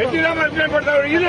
ಎಟ್ಟಿ ರಾಮ ಮಾಡ್ತಾರೆ ಇಲ್ಲ